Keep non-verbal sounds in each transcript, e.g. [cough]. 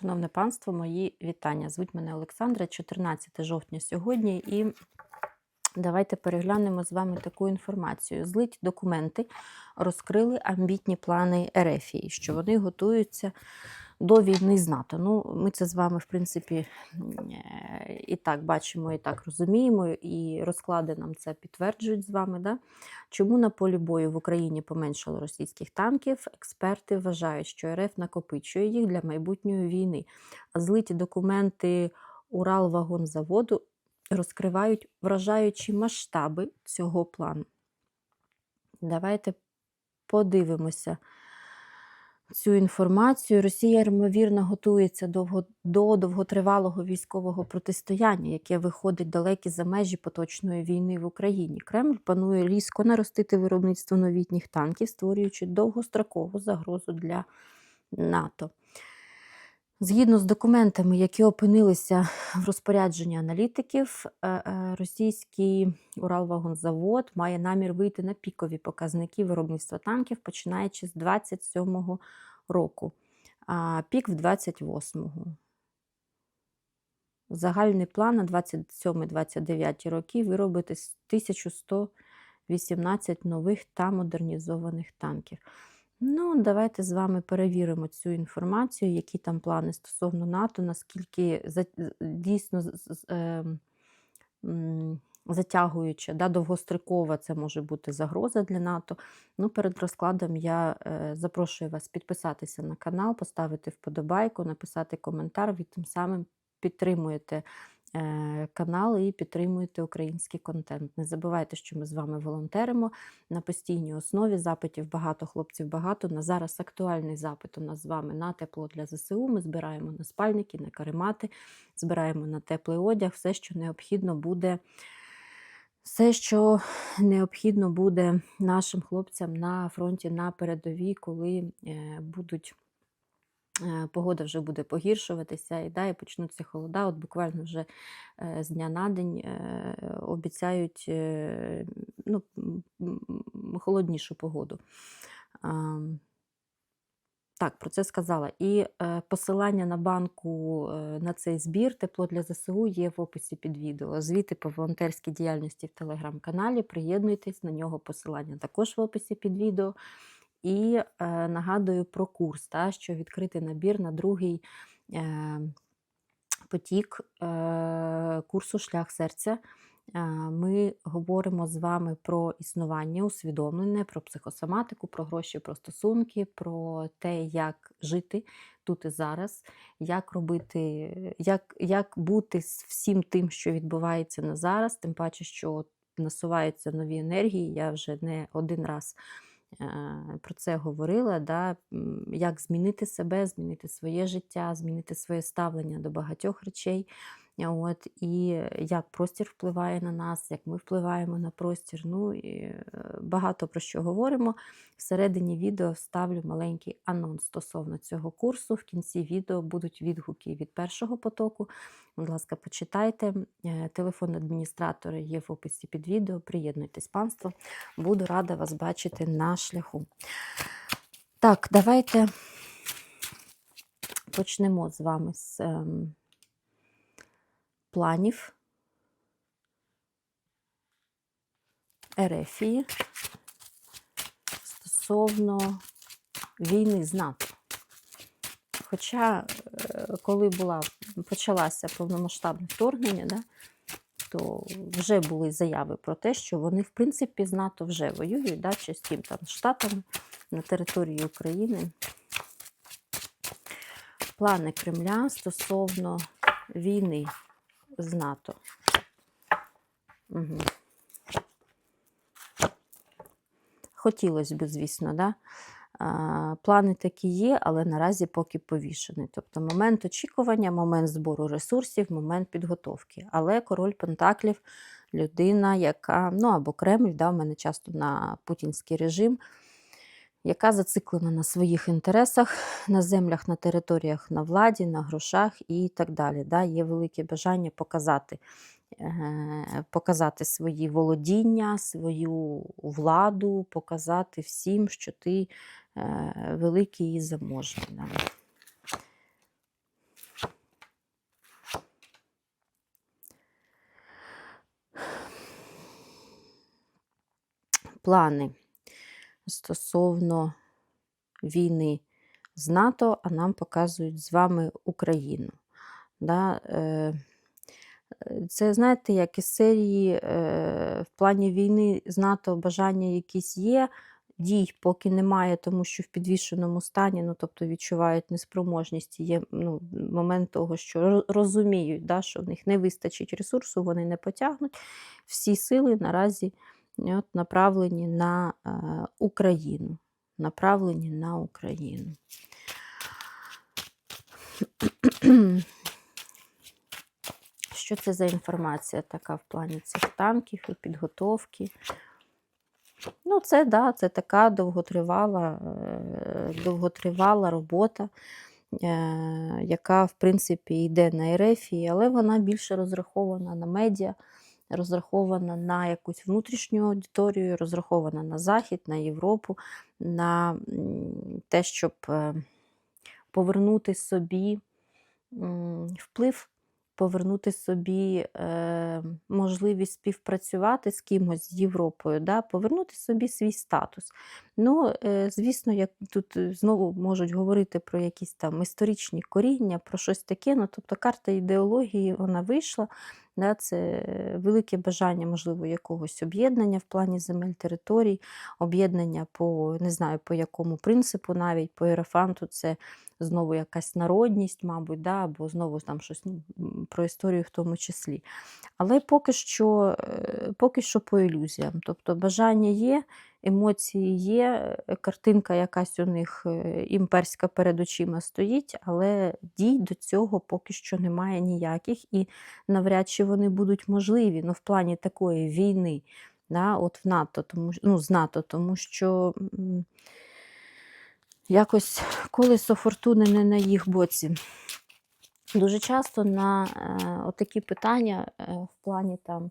Шановне панство, мої вітання. Звуть мене Олександра, 14 жовтня сьогодні, і давайте переглянемо з вами таку інформацію. Злить документи розкрили амбітні плани Ерефії, що вони готуються до війни з НАТО. Ну, ми це з вами, в принципі, е, і так бачимо, і так розуміємо, і розклади нам це підтверджують з вами. Да? Чому на полі бою в Україні поменшало російських танків? Експерти вважають, що РФ накопичує їх для майбутньої війни. А злиті документи Уралвагонзаводу розкривають вражаючі масштаби цього плану. Давайте подивимося цю інформацію. Росія, ймовірно, готується довго, до довготривалого військового протистояння, яке виходить далекі за межі поточної війни в Україні. Кремль планує різко наростити виробництво новітніх танків, створюючи довгострокову загрозу для НАТО. Згідно з документами, які опинилися в розпорядженні аналітиків, е, е, російський Уралвагонзавод має намір вийти на пікові показники виробництва танків, починаючи з 27-го року, а пік в 28-го. Загальний план на 27-29 роки виробити 1118 нових та модернізованих танків. Ну, давайте з вами перевіримо цю інформацію, які там плани стосовно НАТО, наскільки за, дійсно е, затягуюча, да, довгострокова це може бути загроза для НАТО. Ну, Перед розкладом я е, запрошую вас підписатися на канал, поставити вподобайку, написати коментар, ви тим самим підтримуєте канал і підтримуєте український контент. Не забувайте, що ми з вами волонтеримо на постійній основі. Запитів багато, хлопців багато. На зараз актуальний запит у нас з вами на тепло для ЗСУ. Ми збираємо на спальники, на каремати, збираємо на теплий одяг, все, що необхідно буде. Все, що необхідно буде нашим хлопцям на фронті на передовій, коли е, будуть Е, погода вже буде погіршуватися, і да, і почнуться холода. От буквально вже е, з дня на день е, обіцяють ну, холоднішу погоду. Так, про це сказала. І е, посилання на банку е, на цей збір тепло для ЗСУ є в описі під відео. Звіти по волонтерській діяльності в телеграм-каналі. Приєднуйтесь на нього посилання також в описі під відео. І е, нагадую про курс, та, що відкритий набір на другий е, потік е, курсу Шлях серця. Е, ми говоримо з вами про існування, усвідомлене, про психосоматику, про гроші, про стосунки, про те, як жити тут і зараз, як робити, як як бути з всім тим, що відбувається на зараз, тим паче, що насуваються нові енергії. Я вже не один раз. Про це говорила, да, як змінити себе, змінити своє життя, змінити своє ставлення до багатьох речей. От, І як простір впливає на нас, як ми впливаємо на простір. Ну, і е, Багато про що говоримо. Всередині відео вставлю маленький анонс стосовно цього курсу. В кінці відео будуть відгуки від першого потоку. Будь ласка, почитайте. Е, телефон адміністратора є в описі під відео. Приєднуйтесь, панство. Буду рада вас бачити на шляху. Так, давайте почнемо з вами з. Ем, планів Ерефії стосовно війни з НАТО. Хоча, е, коли була, почалася повномасштабне вторгнення, да, то вже були заяви про те, що вони, в принципі, з НАТО вже воюють, да, чи з тим там штатами на території України. Плани Кремля стосовно війни з НАТО. Угу. Хотілося б, звісно, да? А, плани такі є, але наразі поки повішений. Тобто момент очікування, момент збору ресурсів, момент підготовки. Але король Пентаклів людина, яка, ну або Кремль, да, в мене часто на путінський режим яка зациклена на своїх інтересах, на землях, на територіях, на владі, на грошах і так далі. Да? Є велике бажання показати, е, показати свої володіння, свою владу, показати всім, що ти е, великий і заможний. Да? Плани стосовно війни з НАТО, а нам показують з вами Україну. Да? е, е, Це, знаєте, як із серії е, в плані війни з НАТО бажання якісь є, дій поки немає, тому що в підвішеному стані, ну, тобто відчувають неспроможність. Є ну, момент того, що розуміють, да, що в них не вистачить ресурсу, вони не потягнуть. Всі сили наразі от, направлені на е, Україну. Направлені на Україну. Що це за інформація така в плані цих танків і підготовки? Ну, це да, це така довготривала, е, довготривала робота, е, яка, в принципі, йде на Ерефії, але вона більше розрахована на медіа, розрахована на якусь внутрішню аудиторію, розрахована на Захід, на Європу, на те, щоб е, повернути собі вплив, повернути собі е, можливість співпрацювати з кимось з Європою, да, повернути собі свій статус. Ну, е, звісно, як тут знову можуть говорити про якісь там історичні коріння, про щось таке. Ну, тобто карта ідеології вона вийшла. Да, це велике бажання, можливо, якогось об'єднання в плані земель територій, об'єднання по не знаю по якому принципу, навіть по ерафанту, це знову якась народність, мабуть, да, або знову там щось ну, про історію в тому числі. Але поки що, е, поки що по ілюзіям. Тобто бажання є, емоції є, е, картинка якась у них е, імперська перед очима стоїть, але дій до цього поки що немає ніяких, і навряд чи вони будуть можливі ну, в плані такої війни да, от в НАТО, тому, ну, з НАТО, тому що. Якось колесо фортуни не на їх боці. Дуже часто на е, отакі питання е, в плані там,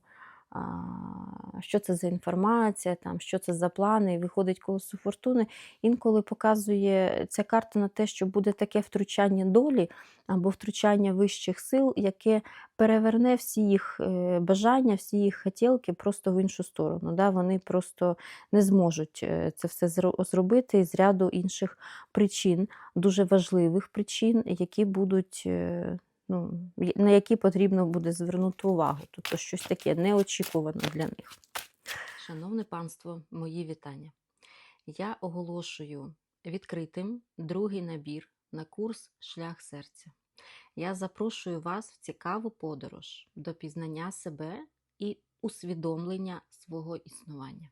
що це за інформація, там, що це за плани, і виходить колесо фортуни. Інколи показує ця карта на те, що буде таке втручання долі або втручання вищих сил, яке переверне всі їх е, бажання, всі їх хотілки просто в іншу сторону. Да? Вони просто не зможуть е, це все зробити з ряду інших причин, дуже важливих причин, які будуть. Ну, на які потрібно буде звернути увагу. Тобто щось таке неочікуване для них. Шановне панство, мої вітання. Я оголошую відкритим другий набір на курс Шлях серця. Я запрошую вас в цікаву подорож до пізнання себе і усвідомлення свого існування.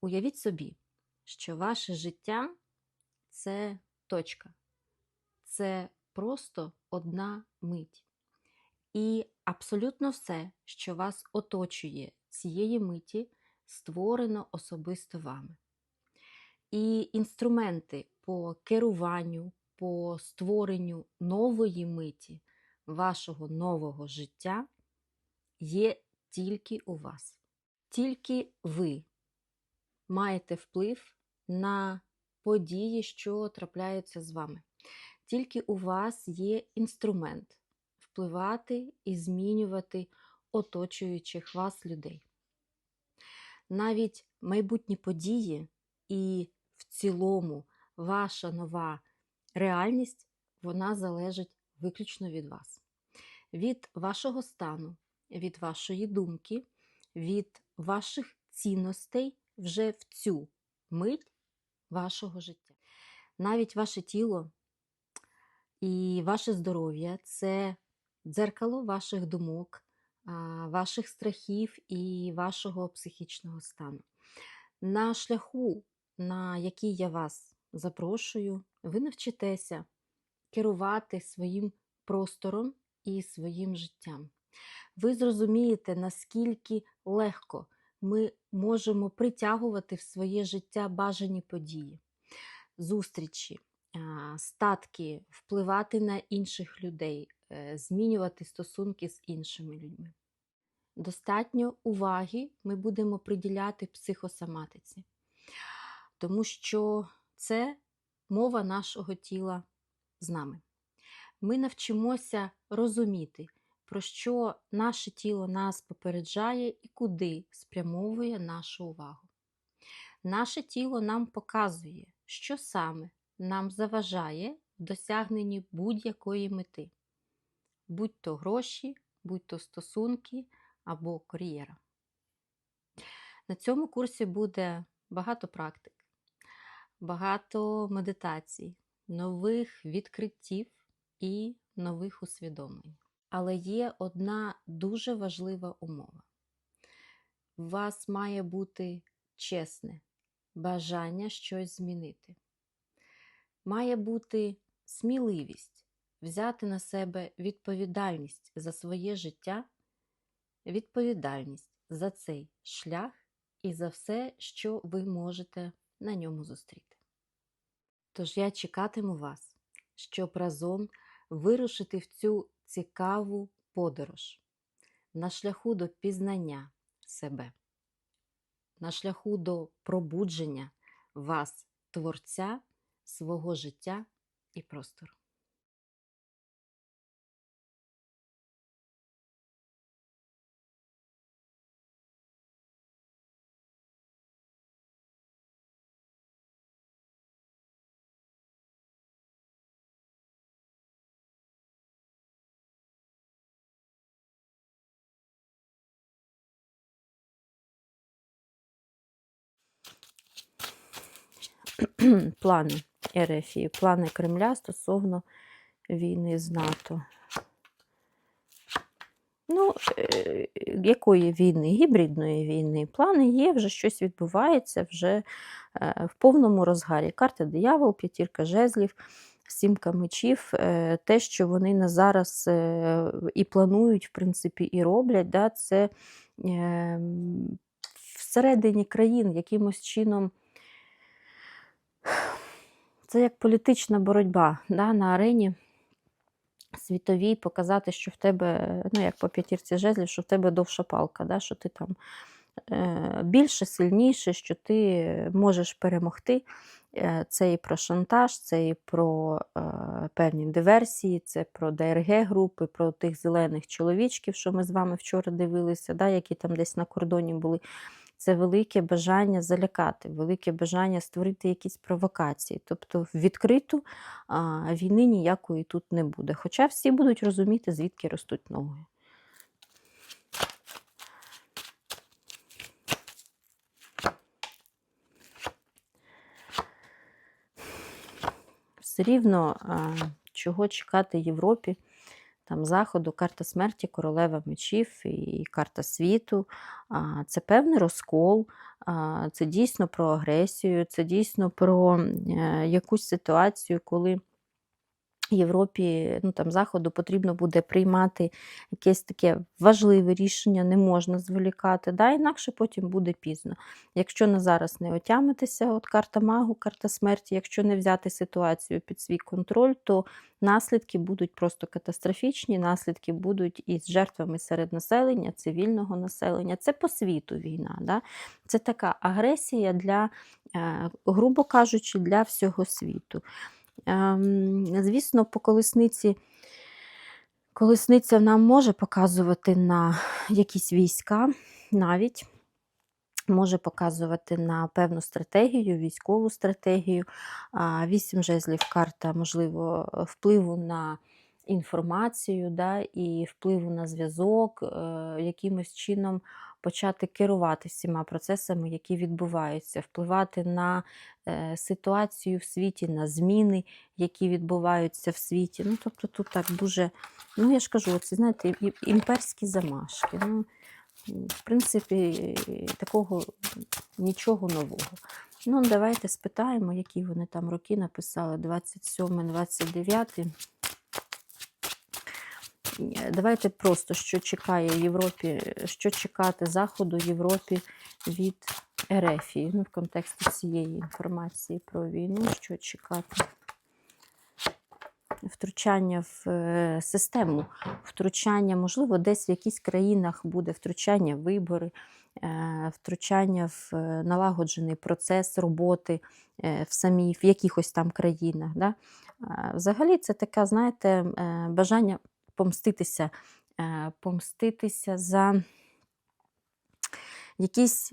Уявіть собі, що ваше життя це точка, це просто одна мить. І абсолютно все, що вас оточує цієї миті, створено особисто вами. І інструменти по керуванню, по створенню нової миті вашого нового життя є тільки у вас. Тільки ви маєте вплив на події, що трапляються з вами. Тільки у вас є інструмент впливати і змінювати оточуючих вас людей. Навіть майбутні події і в цілому ваша нова реальність, вона залежить виключно від вас, від вашого стану, від вашої думки, від ваших цінностей вже в цю мить вашого життя. Навіть ваше тіло і ваше здоров'я це дзеркало ваших думок, ваших страхів і вашого психічного стану. На шляху, на який я вас запрошую, ви навчитеся керувати своїм простором і своїм життям. Ви зрозумієте, наскільки легко ми можемо притягувати в своє життя бажані події, зустрічі, статки, впливати на інших людей, е, змінювати стосунки з іншими людьми. Достатньо уваги ми будемо приділяти психосоматиці, тому що це мова нашого тіла з нами. Ми навчимося розуміти, про що наше тіло нас попереджає і куди спрямовує нашу увагу. Наше тіло нам показує, що саме нам заважає в досягненні будь-якої мети, будь то гроші, будь то стосунки або кар'єра. На цьому курсі буде багато практик, багато медитацій, нових відкриттів і нових усвідомлень. Але є одна дуже важлива умова. У вас має бути чесне бажання щось змінити. Має бути сміливість взяти на себе відповідальність за своє життя, відповідальність за цей шлях і за все, що ви можете на ньому зустріти. Тож я чекатиму вас, щоб разом вирушити в цю цікаву подорож на шляху до пізнання себе, на шляху до пробудження вас, творця свого життя і простору. плани РФ, плани Кремля стосовно війни з НАТО. Ну, е, якої війни? Гібридної війни. Плани є, вже щось відбувається вже е, в повному розгарі. Карта диявол, п'ятірка жезлів, сімка мечів. Е, те, що вони на зараз і планують, в принципі, і роблять, да, це е, всередині країн якимось чином. Це як політична боротьба да, на арені світовій показати, що в тебе, ну як по п'ятірці жезлів, що в тебе довша палка, да, що ти там е, більше, сильніше, що ти можеш перемогти. Е, Це і про шантаж, це і про е, певні диверсії, це про ДРГ-групи, про тих зелених чоловічків, що ми з вами вчора дивилися, да, які там десь на кордоні були. Це велике бажання залякати, велике бажання створити якісь провокації. Тобто відкриту а, війни ніякої тут не буде. Хоча всі будуть розуміти, звідки ростуть ноги. Все рівно, а, чого чекати Європі, там Заходу, карта смерті, королева мечів і карта світу. Це певний розкол, це дійсно про агресію, це дійсно про е, якусь ситуацію, коли Європі, ну там Заходу потрібно буде приймати якесь таке важливе рішення, не можна зволікати, да, інакше потім буде пізно. Якщо на зараз не отямитися, от карта магу, карта смерті, якщо не взяти ситуацію під свій контроль, то наслідки будуть просто катастрофічні, наслідки будуть із жертвами серед населення, цивільного населення. Це по світу війна. Да? Це така агресія для, е, грубо кажучи, для всього світу. Ем, Звісно, по колесниці колесниця нам може показувати на якісь війська навіть. Може показувати на певну стратегію, військову стратегію. Вісім жезлів карта, можливо, впливу на інформацію да, і впливу на зв'язок, е, якимось чином почати керувати всіма процесами, які відбуваються, впливати на е, ситуацію в світі, на зміни, які відбуваються в світі. Ну, Тобто тут так дуже, ну я ж кажу, це знаєте, імперські замашки. Ну, в принципі, такого нічого нового. Ну, давайте спитаємо, які вони там роки написали: 27, 29. Е, Давайте просто, що чекає Європі, що чекати Заходу Європі від Ерефії, ну, в контексті цієї інформації про війну, що чекати. Втручання в е, систему, втручання, можливо, десь в якісь країнах буде втручання в вибори, е, втручання в е, налагоджений процес роботи е, в самій, в якихось там країнах. Да? Взагалі, це таке, знаєте, е, бажання помститися е, помститися за якісь,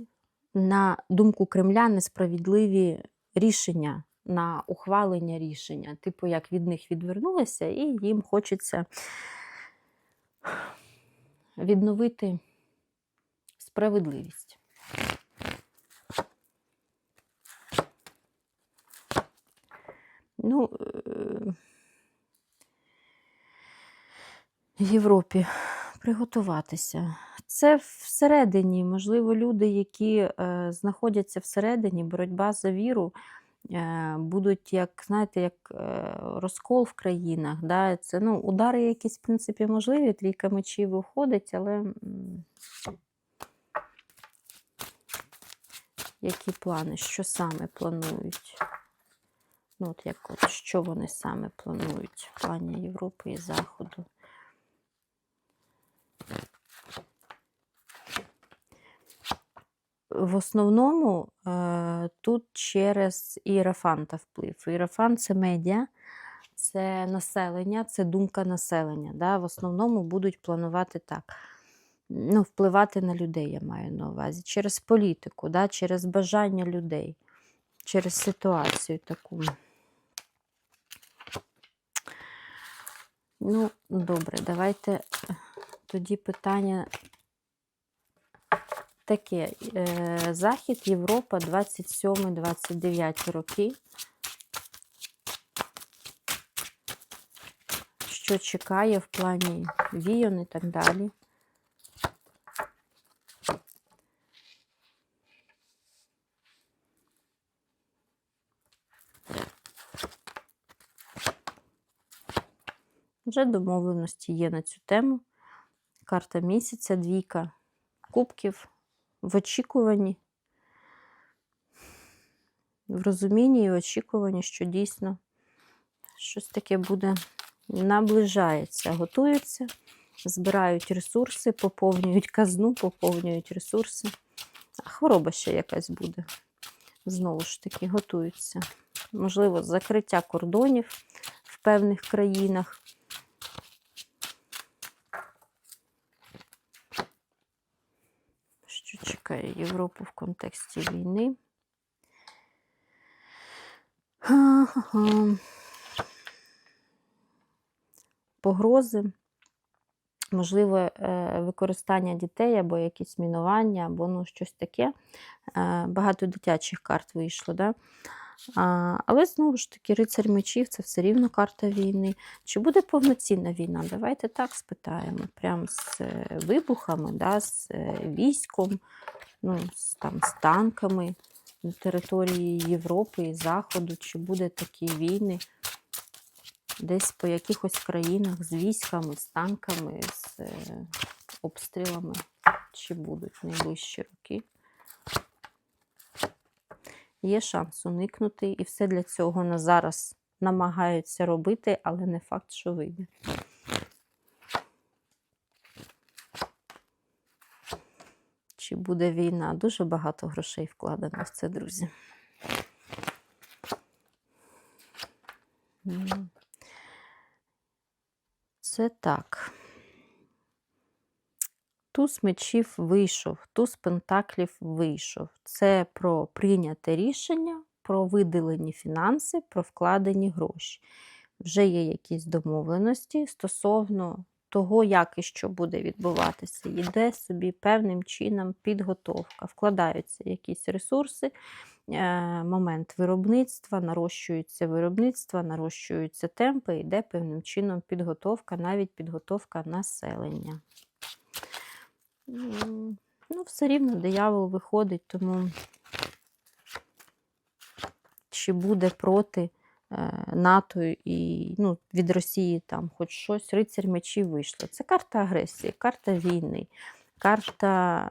на думку Кремля, несправедливі рішення, на ухвалення рішення. Типу, як від них відвернулися, і їм хочеться відновити справедливість. Ну, е, Європі приготуватися. Це всередині, можливо, люди, які е, знаходяться всередині, боротьба за віру, е, будуть, як, знаєте, як е, розкол в країнах. Да? Це, ну, удари якісь, в принципі, можливі, трійка мечів виходить, але які плани, що саме планують? Ну, от як от, що вони саме планують в плані Європи і Заходу? В основному е, тут через іерафанта вплив. Іерафант це медіа, це населення, це думка населення. Да? В основному будуть планувати так. Ну, впливати на людей, я маю на увазі, через політику, да? через бажання людей, через ситуацію таку. Ну, добре, давайте тоді питання таке. Е, Захід, Європа, 27-29 роки. Що чекає в плані війн і так далі. Вже домовленості є на цю тему. Карта місяця, двійка кубків в очікуванні, в розумінні і в очікуванні, що дійсно щось таке буде, наближається, готуються, збирають ресурси, поповнюють казну, поповнюють ресурси. А хвороба ще якась буде. Знову ж таки, готуються. Можливо, закриття кордонів в певних країнах. Що чекає Європу в контексті війни? Погрози, можливо, е, використання дітей або якісь мінування, або ну, щось таке. Е, Багато дитячих карт вийшло. Да? Але знову ж таки, рицарь мечів це все рівно карта війни. Чи буде повноцінна війна? Давайте так спитаємо. Прям з е, вибухами, да, з е, військом, ну, з, там, з танками на території Європи і Заходу. Чи буде такі війни десь по якихось країнах з військами, з танками, з е, обстрілами? Чи будуть найближчі роки? Є шанс уникнути, і все для цього на зараз намагаються робити, але не факт, що вийде. Чи буде війна? Дуже багато грошей вкладено в це, друзі. Це так. Туз мечів вийшов, туз пентаклів вийшов. Це про прийняте рішення, про виділені фінанси, про вкладені гроші. Вже є якісь домовленості стосовно того, як і що буде відбуватися. Йде собі певним чином підготовка, вкладаються якісь ресурси, е, момент виробництва, нарощується виробництво, нарощуються темпи, йде певним чином підготовка, навіть підготовка населення. Ну, все рівно диявол виходить, тому чи буде проти е, НАТО і ну, від Росії там хоч щось, рицарь мечів вийшло. Це карта агресії, карта війни, карта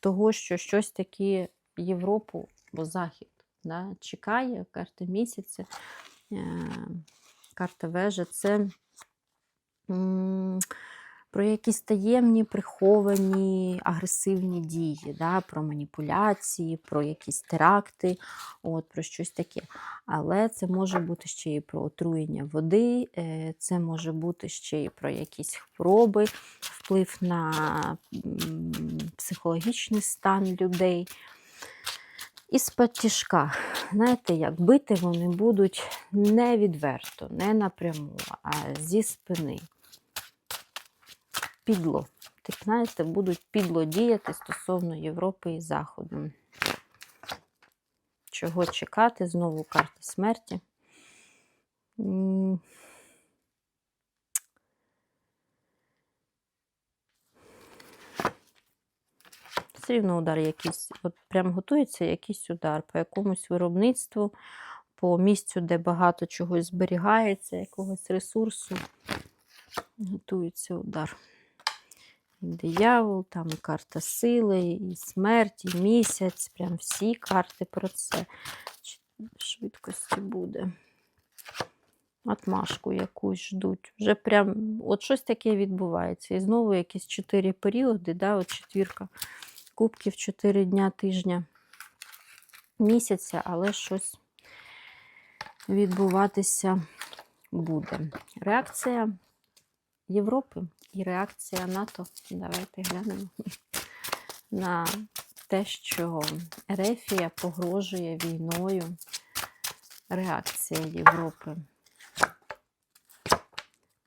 того, що щось таке Європу, бо Захід да, чекає, карта місяця, е, карта вежа це. Про якісь таємні, приховані, агресивні дії, да, про маніпуляції, про якісь теракти, от, про щось таке. Але це може бути ще і про отруєння води, е, це може бути ще і про якісь хвороби, вплив на психологічний стан людей. І з-під тяжка. Знаєте, як бити вони будуть не відверто, не напряму, а зі спини. Підло. Так, знаєте, будуть підло діяти стосовно Європи і Заходу. Чого чекати? Знову карта смерті. Все рівно удар якийсь, от прям готується якийсь удар по якомусь виробництву, по місцю, де багато чогось зберігається, якогось ресурсу. Готується удар. Диявол, там і карта сили, і смерть, і місяць. Прям всі карти про це. Швидкості буде. Отмашку якусь ждуть. Вже прям от щось таке відбувається. І знову якісь чотири періоди, да, от четвірка кубків 4 дня тижня місяця, але щось відбуватися буде. Реакція Європи і реакція НАТО. Давайте глянемо [laughs] на те, що Ерефія погрожує війною. Реакція Європи.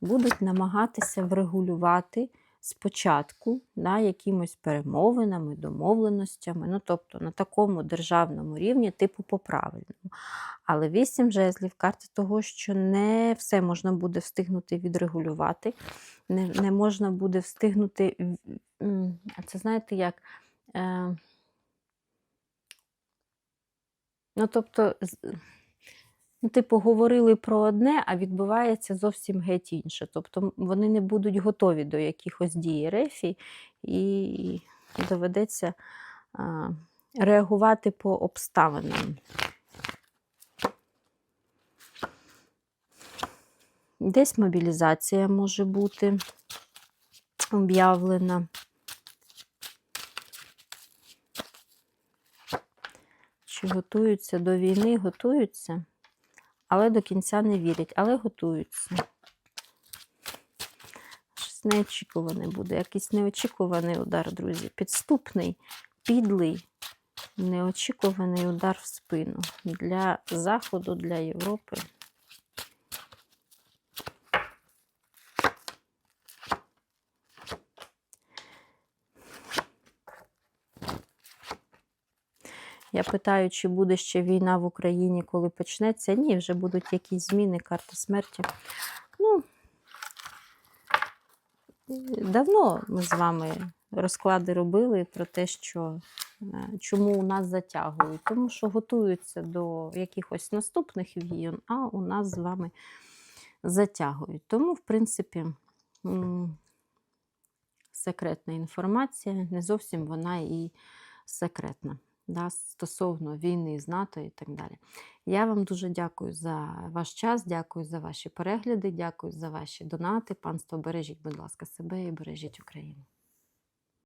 Будуть намагатися врегулювати спочатку да, якимось перемовинами, домовленостями, ну тобто на такому державному рівні, типу по правильному. Але вісім жезлів карти того, що не все можна буде встигнути відрегулювати, не, не можна буде встигнути. А це знаєте як? Е, ну, тобто, ну, типу, говорили про одне, а відбувається зовсім геть інше. Тобто вони не будуть готові до якихось дій рефі, і доведеться а, реагувати по обставинам. Десь мобілізація може бути об'явлена. Чи готуються до війни? Готуються, але до кінця не вірять, але готуються. Щось неочікуване буде, якийсь неочікуваний удар, друзі. Підступний, підлий, неочікуваний удар в спину для Заходу, для Європи. Я питаю, чи буде ще війна в Україні, коли почнеться. Ні, вже будуть якісь зміни, карта смерті. Ну, давно ми з вами розклади робили про те, що е, чому у нас затягують. Тому що готуються до якихось наступних війн, а у нас з вами затягують. Тому, в принципі, секретна інформація, не зовсім вона і секретна да, стосовно війни з НАТО і так далі. Я вам дуже дякую за ваш час, дякую за ваші перегляди, дякую за ваші донати. Панство, бережіть, будь ласка, себе і бережіть Україну.